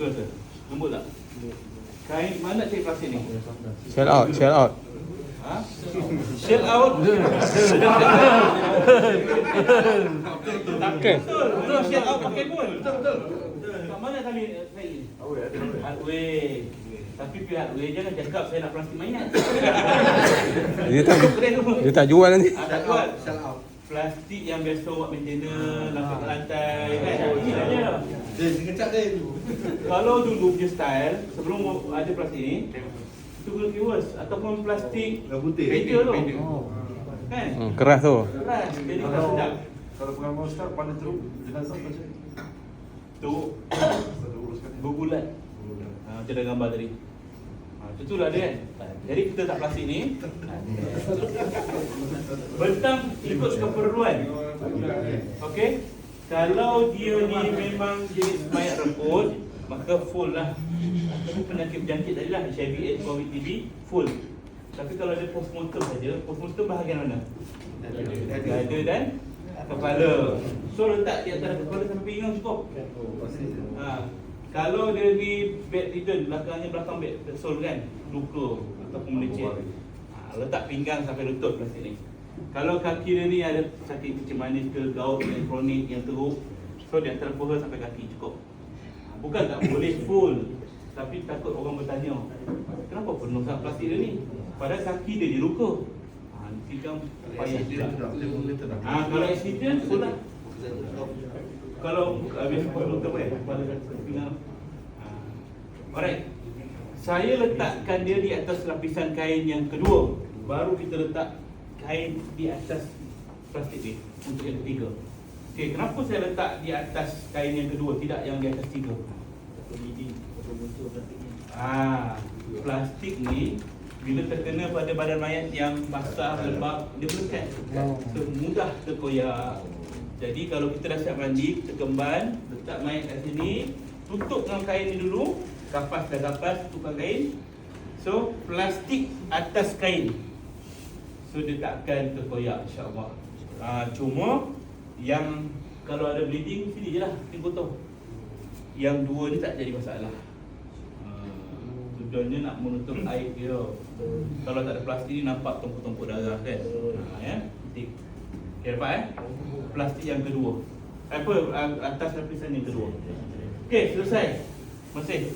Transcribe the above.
Betul tak? Lembut tak? Kain mana cik plastik ni? Shell out, shell out. Ha? Shell out. Okey. Betul. Betul shell out pakai pun. Betul betul. Kat mana tali saya? Hardware. Tapi pihak hardware jangan cakap saya nak plastik mayat. Dia tak dia tak jual nanti. Ah, tak kuat. Plastik yang biasa buat maintenance, lapik kat lantai kan. Ini lah dia. Dia sekejap dia tu. Kalau dulu punya style, sebelum ada plastik ni, itu guna viewers ataupun plastik Yang putih. paper tu. Oh. Kan? Hmm, keras tu. Keras, jadi tak Kalau sedap. kalau pengamal ustaz pandai teruk jenazah macam ni. Tu berbulat. Ha, macam ada gambar tadi. Ha, itu tu lah dia kan. Jadi kita tak plastik ni. Bentang ikut keperluan. Okey. Kalau dia ni memang jenis mayat remput, maka full lah. Tapi penyakit berjangkit tadi lah, HIV, AIDS, COVID, TB, full. Tapi kalau dia postmortem saja, postmortem bahagian mana? Dada dan kepala. So letak di antara kepala sampai pinggang cukup. Ha. Kalau dia di bedridden, belakangnya belakang bed tersul kan, luka ataupun melecet. Ha, letak pinggang sampai lutut plastik ni. Kalau kaki dia ni ada sakit kencing manis ke gout yang kronik yang teruk, so di antara paha sampai kaki cukup. Bukan tak boleh full, tapi takut orang bertanya, kenapa penuh sangat plastik dia ni? Padahal kaki dia diluka. Ha, nanti kan payah Dia juga. dia pun dia. Ha, kalau accident, full lah. Kalau habis penutup kan kepala pinggang. Ha. Alright. Saya letakkan dia di atas lapisan kain yang kedua. Baru kita letak kain di atas plastik ni untuk yang ketiga. Okey, kenapa saya letak di atas kain yang kedua tidak yang di atas tiga? Ah, plastik ni bila terkena pada badan mayat yang basah lembab dia melekat. So, mudah terkoyak. Jadi kalau kita dah siap mandi, kita kemban, letak mayat kat sini, tutup dengan kain ni dulu, kapas dah kapas, tutupkan kain. So, plastik atas kain. So, dia tak akan terkoyak insya-Allah. Ah, cuma yang kalau ada bleeding sini je lah, sini kotor. Yang dua ni tak jadi masalah. Ah, Tujuannya nak menutup air dia. Kalau tak ada plastik ni nampak tumpuk-tumpuk darah kan. Ha, ya. Titik. Okay, dapat eh? Plastik yang kedua. Apa ah, atas lapisan yang kedua. Okey, selesai. Masih.